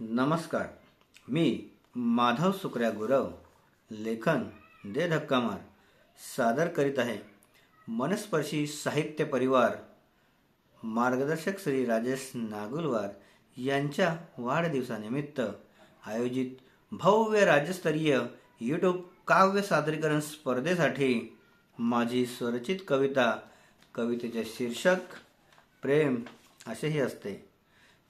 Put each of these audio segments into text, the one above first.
नमस्कार. मी माधव सुकऱ्या गुरव लेखन दे धक्का मार सादर करीत आहे. मनस्पर्शी साहित्य परिवार मार्गदर्शक श्री राजेश नागुलवार यांच्या वाढदिवसानिमित्त आयोजित भव्य राज्यस्तरीय यूट्यूब काव्य सादरीकरण स्पर्धेसाठी माझी स्वरचित कविता कवितेचे शीर्षक प्रेम असेही असते.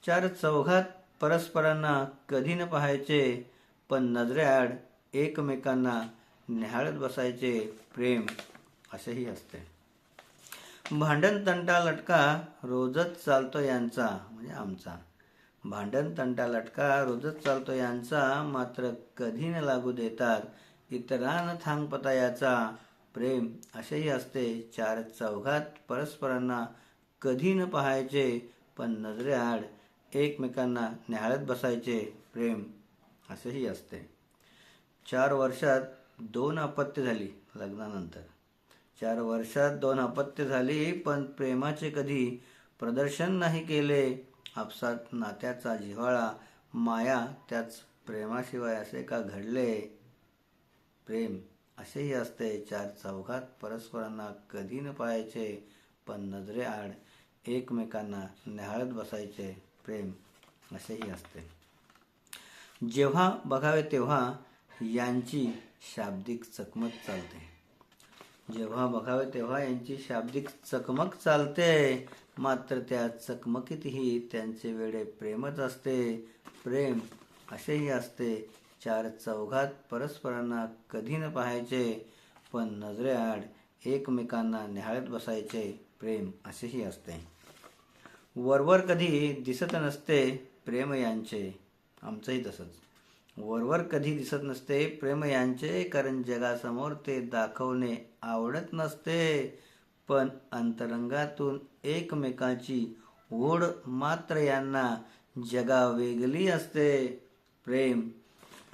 चार चौघात परस्परांना कधी न पाहायचे पण नजरेआड एकमेकांना निहाळत बसायचे प्रेम असेही असते. भांडण तंटा लटका रोजच चालतो यांचा म्हणजे आमचा. भांडण तंटा लटका रोजच चालतो यांचा मात्र कधी न लागू देतात इतरांना थांगपता याचा प्रेम असेही असते. चार चौघात परस्परांना कधी न पाहायचे पण नजरेआड एकमेकांना न्याहाळत बसायचे प्रेम असेही असते. चार वर्षात दोन अपत्य झाली लग्नानंतर. चार वर्षात दोन अपत्य झाली पण प्रेमाचे कधी प्रदर्शन नाही केले. आपसात नात्याचा जिव्हाळा माया त्याच प्रेमाशिवाय असे का घडले? प्रेम असेही असते चार चौघात परस्परांना कधी न पाळायचे पण नजरेआड एकमेकांना न्याहाळत बसायचे. प्रेम असेही असते. जेव्हा बघावे तेव्हा यांची शाब्दिक चकमक चालते. जेव्हा बघावे तेव्हा यांची शाब्दिक चकमक चालते मात्र त्या चकमकीतही त्यांचे वेळे प्रेमच असते. प्रेम असेही असते चार चौघात परस्परांना कधी न पाहायचे पण नजरेआड एकमेकांना निहाळत बसायचे. प्रेम असेही असते. वरवर कधी दिसत नसते प्रेम यांचे आमचंही तसंच. वरवर कधी दिसत नसते प्रेम यांचे कारण जगासमोर ते दाखवणे आवडत नसते. पण अंतरंगातून एकमेकांची ओढ मात्र यांना जगा वेगळी असते. प्रेम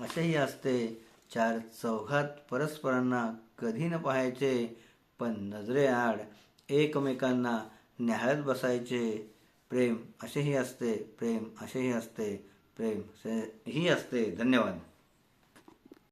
असेही असते चार चौघात परस्परांना कधी न पाहायचे पण नजरेआड एकमेकांना निहाळत बसायचे. प्रेम असेही असते प्रेम असेही असते प्रेम असे ही असते. धन्यवाद.